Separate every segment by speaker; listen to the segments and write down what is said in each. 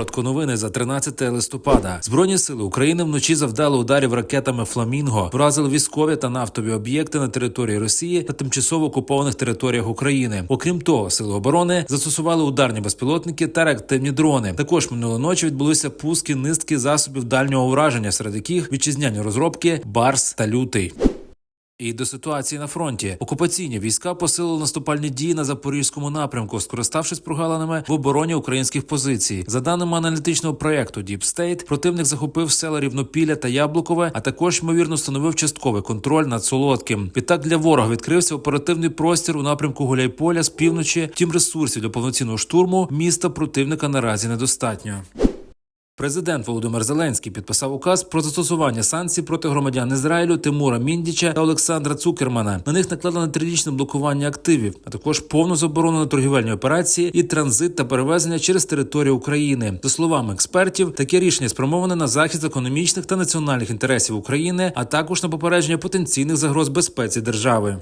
Speaker 1: Коротко новини за 13 листопада. Збройні сили України вночі завдали ударів ракетами Фламінго, вразили військові та нафтові об'єкти на території Росії та тимчасово окупованих територіях України. Окрім того, сили оборони застосували ударні безпілотники та реактивні дрони. Також минулої ночі відбулися пуски низки засобів дальнього ураження, серед яких вітчизняні розробки Барс та Лютий. І до ситуації на фронті окупаційні війська посилили наступальні дії на запорізькому напрямку, скориставшись прогалинами в обороні українських позицій. За даними аналітичного проекту Deep State, противник захопив села Рівнопілля та Яблукове, а також ймовірно встановив частковий контроль над Солодким. Відтак для ворога відкрився оперативний простір у напрямку Гуляйполя з півночі. Втім, ресурсів для повноцінного штурму міста противника наразі недостатньо. Президент Володимир Зеленський підписав указ про застосування санкцій проти громадян Ізраїлю Тимура Міндіча та Олександра Цукермана. На них накладено трирічне блокування активів, а також повну заборону на торгівельні операції і транзит та перевезення через територію України. За словами експертів, таке рішення спрямоване на захист економічних та національних інтересів України, а також на попередження потенційних загроз безпеці держави.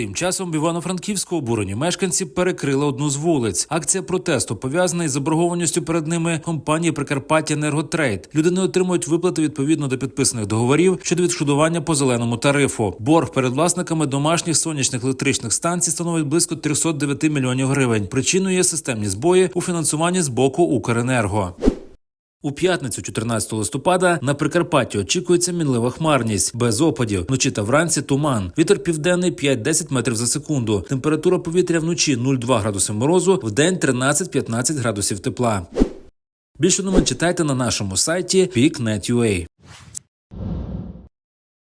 Speaker 1: Тим часом в Івано-Франківську обурені мешканці перекрили одну з вулиць. Акція протесту пов'язана із заборгованістю перед ними компанії Прикарпаття Енерготрейд. Люди не отримують виплати відповідно до підписаних договорів щодо відшкодування по зеленому тарифу. Борг перед власниками домашніх сонячних електричних станцій становить близько 309 мільйонів гривень. Причиною є системні збої у фінансуванні з боку Укренерго. У п'ятницю, 14 листопада, на Прикарпатті очікується мінлива хмарність без опадів. Вночі та вранці туман. Вітер південний 5-10 метрів за секунду. Температура повітря вночі 0,2 градуси морозу, в день 13-15 градусів тепла. Більше новин читайте на нашому сайті peak.net.ua.